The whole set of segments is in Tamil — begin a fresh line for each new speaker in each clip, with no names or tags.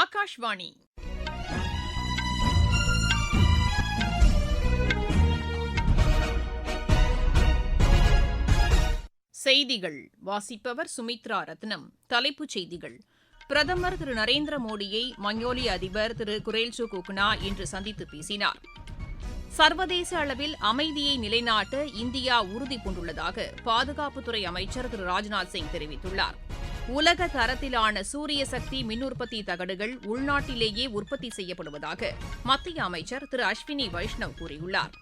ஆகாஷ்வாணி செய்திகள் வாசிப்பவர் சுமித்ரா ரத்னம் தலைப்புச் செய்திகள் பிரதமர் திரு நரேந்திர மோடியை மங்கோலிய அதிபர் திரு குரேல்சு குக்னா இன்று சந்தித்து பேசினார் சர்வதேச அளவில் அமைதியை நிலைநாட்ட இந்தியா உறுதி பூண்டுள்ளதாக பாதுகாப்புத்துறை அமைச்சர் திரு ராஜ்நாத் சிங் தெரிவித்துள்ளார் உலக தரத்திலான சூரிய சக்தி மின் உற்பத்தி தகடுகள் உள்நாட்டிலேயே உற்பத்தி செய்யப்படுவதாக மத்திய அமைச்சர் திரு அஸ்வினி வைஷ்ணவ் கூறியுள்ளார்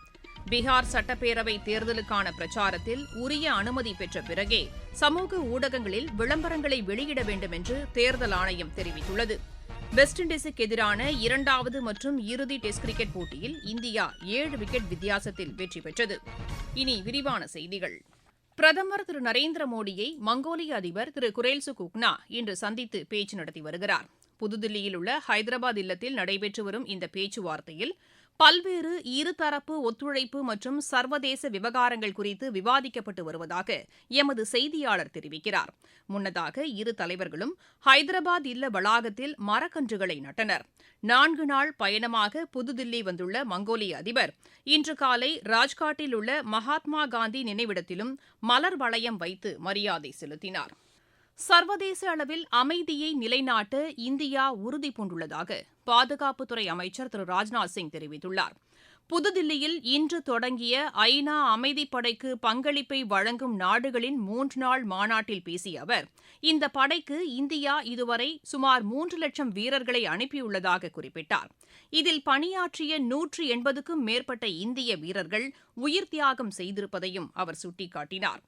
பீகார் சட்டப்பேரவை தேர்தலுக்கான பிரச்சாரத்தில் உரிய அனுமதி பெற்ற பிறகே சமூக ஊடகங்களில் விளம்பரங்களை வெளியிட வேண்டும் என்று தேர்தல் ஆணையம் தெரிவித்துள்ளது வெஸ்ட் இண்டீஸுக்கு எதிரான இரண்டாவது மற்றும் இறுதி டெஸ்ட் கிரிக்கெட் போட்டியில் இந்தியா ஏழு விக்கெட் வித்தியாசத்தில் வெற்றி பெற்றது இனி விரிவான செய்திகள் பிரதமர் திரு நரேந்திர மோடியை மங்கோலிய அதிபர் திரு குரேல்சு குக்னா இன்று சந்தித்து பேச்சு நடத்தி வருகிறார் புதுதில்லியில் உள்ள ஹைதராபாத் இல்லத்தில் நடைபெற்று வரும் இந்த பேச்சுவார்த்தையில் பல்வேறு இருதரப்பு ஒத்துழைப்பு மற்றும் சர்வதேச விவகாரங்கள் குறித்து விவாதிக்கப்பட்டு வருவதாக எமது செய்தியாளர் தெரிவிக்கிறார் முன்னதாக இரு தலைவர்களும் ஹைதராபாத் இல்ல வளாகத்தில் மரக்கன்றுகளை நட்டனர் நான்கு நாள் பயணமாக புதுதில்லி வந்துள்ள மங்கோலிய அதிபர் இன்று காலை ராஜ்காட்டில் உள்ள மகாத்மா காந்தி நினைவிடத்திலும் மலர் வளையம் வைத்து மரியாதை செலுத்தினாா் சர்வதேச அளவில் அமைதியை நிலைநாட்ட இந்தியா உறுதிபூண்டுள்ளதாக பாதுகாப்புத்துறை அமைச்சர் திரு ராஜ்நாத் சிங் தெரிவித்துள்ளார் புதுதில்லியில் இன்று தொடங்கிய ஐநா அமைதிப்படைக்கு பங்களிப்பை வழங்கும் நாடுகளின் மூன்று நாள் மாநாட்டில் பேசிய அவர் இந்த படைக்கு இந்தியா இதுவரை சுமார் மூன்று லட்சம் வீரர்களை அனுப்பியுள்ளதாக குறிப்பிட்டார் இதில் பணியாற்றிய நூற்று எண்பதுக்கும் மேற்பட்ட இந்திய வீரர்கள் உயிர் தியாகம் செய்திருப்பதையும் அவர் சுட்டிக்காட்டினாா்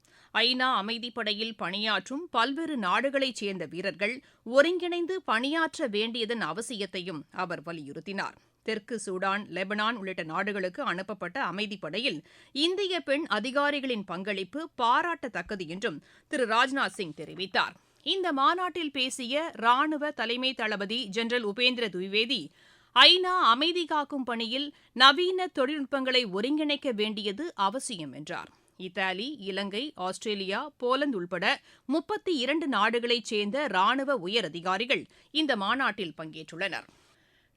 ஐநா அமைதிப்படையில் பணியாற்றும் பல்வேறு நாடுகளைச் சேர்ந்த வீரர்கள் ஒருங்கிணைந்து பணியாற்ற வேண்டியதன் அவசியத்தையும் அவர் வலியுறுத்தினார் தெற்கு சூடான் லெபனான் உள்ளிட்ட நாடுகளுக்கு அனுப்பப்பட்ட அமைதிப்படையில் இந்திய பெண் அதிகாரிகளின் பங்களிப்பு பாராட்டத்தக்கது என்றும் திரு ராஜ்நாத் சிங் தெரிவித்தார் இந்த மாநாட்டில் பேசிய ராணுவ தலைமை தளபதி ஜெனரல் உபேந்திர துவிவேதி ஐநா அமைதி காக்கும் பணியில் நவீன தொழில்நுட்பங்களை ஒருங்கிணைக்க வேண்டியது அவசியம் என்றார் இத்தாலி இலங்கை ஆஸ்திரேலியா போலந்து உள்பட முப்பத்தி இரண்டு நாடுகளைச் சேர்ந்த ராணுவ உயரதிகாரிகள் இந்த மாநாட்டில் பங்கேற்றுள்ளனர்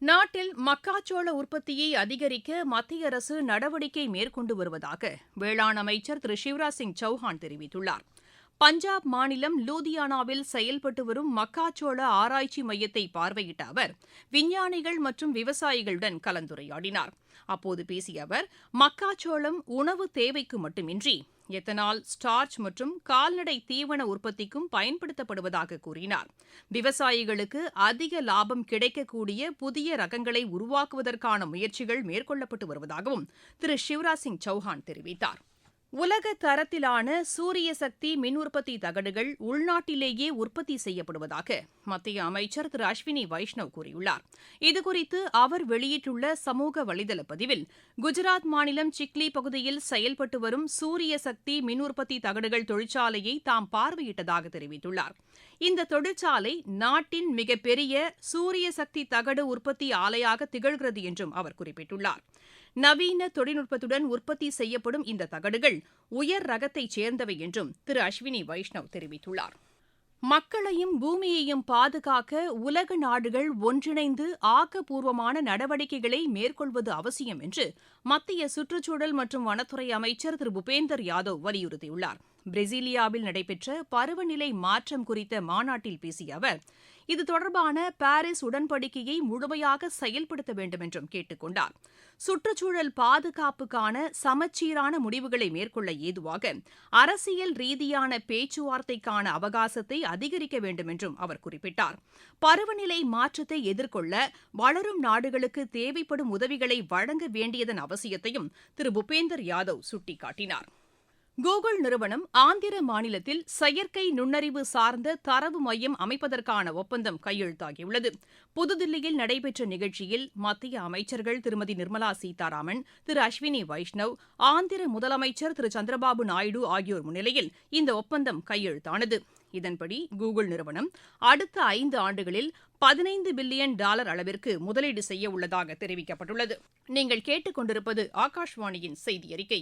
நாட்டில் மக்காச்சோள உற்பத்தியை அதிகரிக்க மத்திய அரசு நடவடிக்கை மேற்கொண்டு வருவதாக வேளாண் அமைச்சர் திரு சிவராஜ் சிங் சௌஹான் தெரிவித்துள்ளார் பஞ்சாப் மாநிலம் லூதியானாவில் செயல்பட்டு வரும் மக்காச்சோள ஆராய்ச்சி மையத்தை பார்வையிட்ட அவர் விஞ்ஞானிகள் மற்றும் விவசாயிகளுடன் கலந்துரையாடினார் அப்போது பேசிய அவர் மக்காச்சோளம் உணவு தேவைக்கு மட்டுமின்றி எத்தனால் ஸ்டார்ச் மற்றும் கால்நடை தீவன உற்பத்திக்கும் பயன்படுத்தப்படுவதாக கூறினார் விவசாயிகளுக்கு அதிக லாபம் கிடைக்கக்கூடிய புதிய ரகங்களை உருவாக்குவதற்கான முயற்சிகள் மேற்கொள்ளப்பட்டு வருவதாகவும் திரு சிவராஜ் சிங் சௌஹான் தெரிவித்தாா் உலக தரத்திலான சூரிய சக்தி மின் உற்பத்தி தகடுகள் உள்நாட்டிலேயே உற்பத்தி செய்யப்படுவதாக மத்திய அமைச்சர் திரு அஸ்வினி வைஷ்ணவ் கூறியுள்ளார் இதுகுறித்து அவர் வெளியிட்டுள்ள சமூக வலைதள பதிவில் குஜராத் மாநிலம் சிக்லி பகுதியில் செயல்பட்டு வரும் சூரிய சக்தி மின் உற்பத்தி தகடுகள் தொழிற்சாலையை தாம் பார்வையிட்டதாக தெரிவித்துள்ளார் இந்த தொழிற்சாலை நாட்டின் மிகப்பெரிய சூரிய சக்தி தகடு உற்பத்தி ஆலையாக திகழ்கிறது என்றும் அவர் குறிப்பிட்டுள்ளார் நவீன தொழில்நுட்பத்துடன் உற்பத்தி செய்யப்படும் இந்த தகடுகள் உயர் ரகத்தைச் சேர்ந்தவை என்றும் திரு அஸ்வினி வைஷ்ணவ் தெரிவித்துள்ளார் மக்களையும் பூமியையும் பாதுகாக்க உலக நாடுகள் ஒன்றிணைந்து ஆக்கப்பூர்வமான நடவடிக்கைகளை மேற்கொள்வது அவசியம் என்று மத்திய சுற்றுச்சூழல் மற்றும் வனத்துறை அமைச்சர் திரு புபேந்தர் யாதவ் வலியுறுத்தியுள்ளார் பிரேசிலியாவில் நடைபெற்ற பருவநிலை மாற்றம் குறித்த மாநாட்டில் பேசிய அவர் இது தொடர்பான பாரிஸ் உடன்படிக்கையை முழுமையாக செயல்படுத்த வேண்டும் என்றும் கேட்டுக் கொண்டார் சுற்றுச்சூழல் பாதுகாப்புக்கான சமச்சீரான முடிவுகளை மேற்கொள்ள ஏதுவாக அரசியல் ரீதியான பேச்சுவார்த்தைக்கான அவகாசத்தை அதிகரிக்க வேண்டும் என்றும் அவர் குறிப்பிட்டார் பருவநிலை மாற்றத்தை எதிர்கொள்ள வளரும் நாடுகளுக்கு தேவைப்படும் உதவிகளை வழங்க வேண்டியதன் அவசியத்தையும் திரு பூபேந்தர் யாதவ் சுட்டிக்காட்டினாா் கூகுள் நிறுவனம் ஆந்திர மாநிலத்தில் செயற்கை நுண்ணறிவு சார்ந்த தரவு மையம் அமைப்பதற்கான ஒப்பந்தம் கையெழுத்தாகியுள்ளது புதுதில்லியில் நடைபெற்ற நிகழ்ச்சியில் மத்திய அமைச்சர்கள் திருமதி நிர்மலா சீதாராமன் திரு அஸ்வினி வைஷ்ணவ் ஆந்திர முதலமைச்சர் திரு சந்திரபாபு நாயுடு ஆகியோர் முன்னிலையில் இந்த ஒப்பந்தம் கையெழுத்தானது இதன்படி கூகுள் நிறுவனம் அடுத்த ஐந்து ஆண்டுகளில் பதினைந்து பில்லியன் டாலர் அளவிற்கு முதலீடு செய்ய உள்ளதாக தெரிவிக்கப்பட்டுள்ளது நீங்கள் கேட்டுக்கொண்டிருப்பது ஆகாஷ்வாணியின் செய்தி அறிக்கை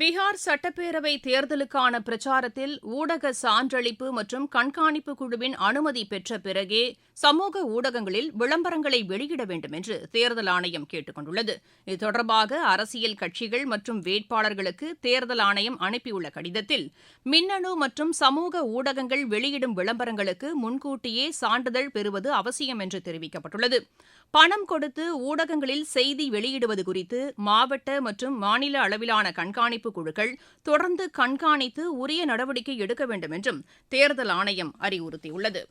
பீகார் சட்டப்பேரவை தேர்தலுக்கான பிரச்சாரத்தில் ஊடக சான்றளிப்பு மற்றும் கண்காணிப்பு குழுவின் அனுமதி பெற்ற பிறகே சமூக ஊடகங்களில் விளம்பரங்களை வெளியிட வேண்டும் என்று தேர்தல் ஆணையம் கேட்டுக் கொண்டுள்ளது இது தொடர்பாக அரசியல் கட்சிகள் மற்றும் வேட்பாளர்களுக்கு தேர்தல் ஆணையம் அனுப்பியுள்ள கடிதத்தில் மின்னணு மற்றும் சமூக ஊடகங்கள் வெளியிடும் விளம்பரங்களுக்கு முன்கூட்டியே சான்றிதழ் பெறுவது அவசியம் என்று தெரிவிக்கப்பட்டுள்ளது பணம் கொடுத்து ஊடகங்களில் செய்தி வெளியிடுவது குறித்து மாவட்ட மற்றும் மாநில அளவிலான கண்காணிப்பு கண்காணிப்பு குழுக்கள் தொடர்ந்து கண்காணித்து உரிய நடவடிக்கை எடுக்க வேண்டும் என்றும் தேர்தல் ஆணையம் அறிவுறுத்தியுள்ளது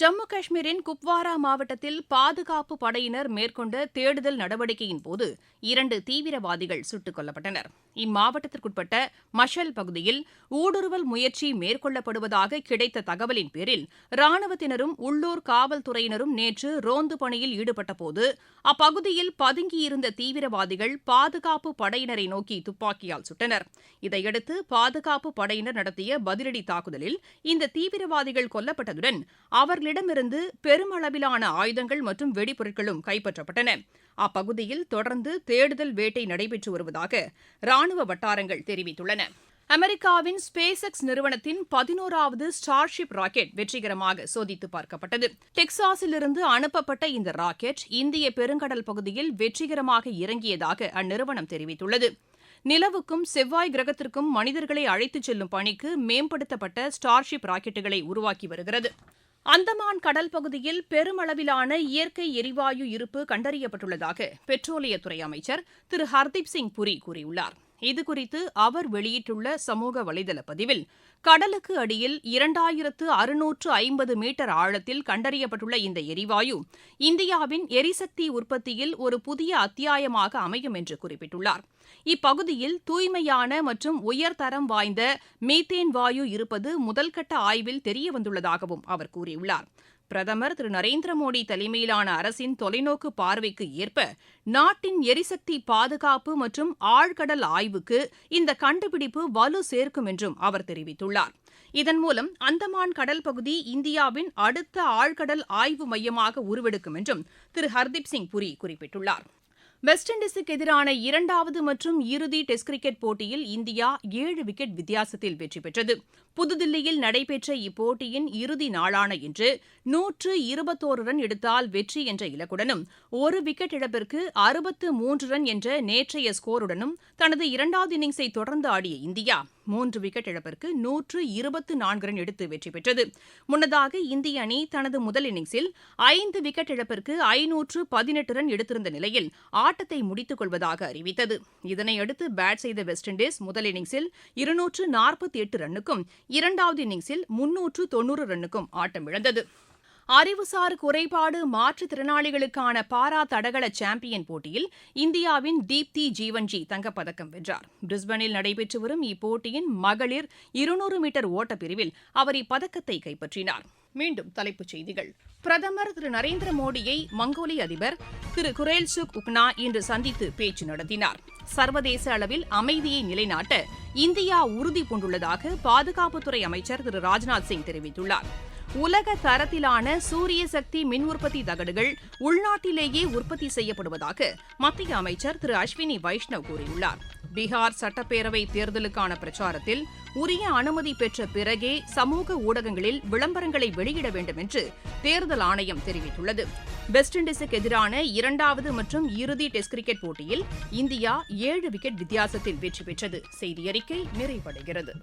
ஜம்மு காஷ்மீரின் குப்வாரா மாவட்டத்தில் பாதுகாப்பு படையினர் மேற்கொண்ட தேடுதல் நடவடிக்கையின் போது இரண்டு தீவிரவாதிகள் சுட்டுக் கொல்லப்பட்டனா் இம்மாவட்டத்திற்குட்பட்ட மஷல் பகுதியில் ஊடுருவல் முயற்சி மேற்கொள்ளப்படுவதாக கிடைத்த தகவலின் பேரில் ராணுவத்தினரும் உள்ளூர் காவல்துறையினரும் நேற்று ரோந்து பணியில் ஈடுபட்டபோது அப்பகுதியில் பதுங்கியிருந்த தீவிரவாதிகள் பாதுகாப்பு படையினரை நோக்கி துப்பாக்கியால் சுட்டனர் இதையடுத்து பாதுகாப்பு படையினர் நடத்திய பதிலடி தாக்குதலில் இந்த தீவிரவாதிகள் கொல்லப்பட்டதுடன் அவர்களிடமிருந்து பெருமளவிலான ஆயுதங்கள் மற்றும் வெடிபொருட்களும் கைப்பற்றப்பட்டன அப்பகுதியில் தொடர்ந்து தேடுதல் வேட்டை நடைபெற்று வருவதாக ராணுவ வட்டாரங்கள் தெரிவித்துள்ளன அமெரிக்காவின் ஸ்பேஸ் எக்ஸ் நிறுவனத்தின் பதினோராவது ஸ்டார்ஷிப் ராக்கெட் வெற்றிகரமாக சோதித்து பார்க்கப்பட்டது டெக்சாஸிலிருந்து அனுப்பப்பட்ட இந்த ராக்கெட் இந்திய பெருங்கடல் பகுதியில் வெற்றிகரமாக இறங்கியதாக அந்நிறுவனம் தெரிவித்துள்ளது நிலவுக்கும் செவ்வாய் கிரகத்திற்கும் மனிதர்களை அழைத்துச் செல்லும் பணிக்கு மேம்படுத்தப்பட்ட ஸ்டார்ஷிப் ராக்கெட்டுகளை உருவாக்கி வருகிறது அந்தமான் கடல் பகுதியில் பெருமளவிலான இயற்கை எரிவாயு இருப்பு கண்டறியப்பட்டுள்ளதாக பெட்ரோலியத்துறை அமைச்சர் திரு ஹர்தீப் சிங் புரி கூறியுள்ளார் இதுகுறித்து அவர் வெளியிட்டுள்ள சமூக வலைதள பதிவில் கடலுக்கு அடியில் இரண்டாயிரத்து அறுநூற்று ஐம்பது மீட்டர் ஆழத்தில் கண்டறியப்பட்டுள்ள இந்த எரிவாயு இந்தியாவின் எரிசக்தி உற்பத்தியில் ஒரு புதிய அத்தியாயமாக அமையும் என்று குறிப்பிட்டுள்ளார் இப்பகுதியில் தூய்மையான மற்றும் உயர்தரம் வாய்ந்த மீத்தேன் வாயு இருப்பது முதல்கட்ட ஆய்வில் தெரியவந்துள்ளதாகவும் அவர் கூறியுள்ளார் பிரதமர் திரு நரேந்திர மோடி தலைமையிலான அரசின் தொலைநோக்கு பார்வைக்கு ஏற்ப நாட்டின் எரிசக்தி பாதுகாப்பு மற்றும் ஆழ்கடல் ஆய்வுக்கு இந்த கண்டுபிடிப்பு வலு சேர்க்கும் என்றும் அவர் தெரிவித்துள்ளார் இதன் மூலம் அந்தமான் கடல் பகுதி இந்தியாவின் அடுத்த ஆழ்கடல் ஆய்வு மையமாக உருவெடுக்கும் என்றும் திரு ஹர்தீப் சிங் புரி குறிப்பிட்டுள்ளார் வெஸ்ட் இண்டீஸுக்கு எதிரான இரண்டாவது மற்றும் இறுதி டெஸ்ட் கிரிக்கெட் போட்டியில் இந்தியா ஏழு விக்கெட் வித்தியாசத்தில் வெற்றி பெற்றது புதுதில்லியில் நடைபெற்ற இப்போட்டியின் இறுதி நாளான இன்று நூற்று இருபத்தோரு ரன் எடுத்தால் வெற்றி என்ற இலக்குடனும் ஒரு விக்கெட் இழப்பிற்கு அறுபத்து மூன்று ரன் என்ற நேற்றைய ஸ்கோருடனும் தனது இரண்டாவது இன்னிங்ஸை தொடர்ந்து ஆடிய இந்தியா மூன்று விக்கெட் இழப்பிற்கு நூற்று இருபத்து நான்கு ரன் எடுத்து வெற்றி பெற்றது முன்னதாக இந்திய அணி தனது முதல் இன்னிங்ஸில் ஐந்து விக்கெட் இழப்பிற்கு ஐநூற்று பதினெட்டு ரன் எடுத்திருந்த நிலையில் ஆட்டத்தை முடித்துக் கொள்வதாக அறிவித்தது இதனையடுத்து பேட் செய்த வெஸ்ட் இண்டீஸ் முதல் இன்னிங்ஸில் இருநூற்று நாற்பத்தி எட்டு ரன்னுக்கும் இரண்டாவது இன்னிங்ஸில் முன்னூற்று தொன்னூறு ரன்னுக்கும் ஆட்டமிழந்தது அறிவுசார் குறைபாடு மாற்றுத்திறனாளிகளுக்கான பாரா தடகள சாம்பியன் போட்டியில் இந்தியாவின் தீப்தி ஜீவன்ஜி தங்கப்பதக்கம் வென்றார் பிரிஸ்பனில் நடைபெற்று வரும் இப்போட்டியின் மகளிர் இருநூறு மீட்டர் ஓட்டப்பிரிவில் அவர் இப்பதக்கத்தை கைப்பற்றினாா் மீண்டும் தலைப்புச் செய்திகள் பிரதமர் திரு நரேந்திர மோடியை மங்கோலிய அதிபர் திரு குரேல்சுக் உக்னா இன்று சந்தித்து பேச்சு நடத்தினார் சர்வதேச அளவில் அமைதியை நிலைநாட்ட இந்தியா உறுதி பூண்டுள்ளதாக பாதுகாப்புத்துறை அமைச்சர் திரு ராஜ்நாத் சிங் தெரிவித்துள்ளார் உலக தரத்திலான சூரிய சக்தி மின் உற்பத்தி தகடுகள் உள்நாட்டிலேயே உற்பத்தி செய்யப்படுவதாக மத்திய அமைச்சர் திரு அஸ்வினி வைஷ்ணவ் கூறியுள்ளார் பீகார் சட்டப்பேரவை தேர்தலுக்கான பிரச்சாரத்தில் உரிய அனுமதி பெற்ற பிறகே சமூக ஊடகங்களில் விளம்பரங்களை வெளியிட வேண்டும் என்று தேர்தல் ஆணையம் தெரிவித்துள்ளது வெஸ்ட் இண்டீஸுக்கு எதிரான இரண்டாவது மற்றும் இறுதி டெஸ்ட் கிரிக்கெட் போட்டியில் இந்தியா ஏழு விக்கெட் வித்தியாசத்தில் வெற்றி பெற்றது செய்தியறிக்கை நிறைவடைகிறது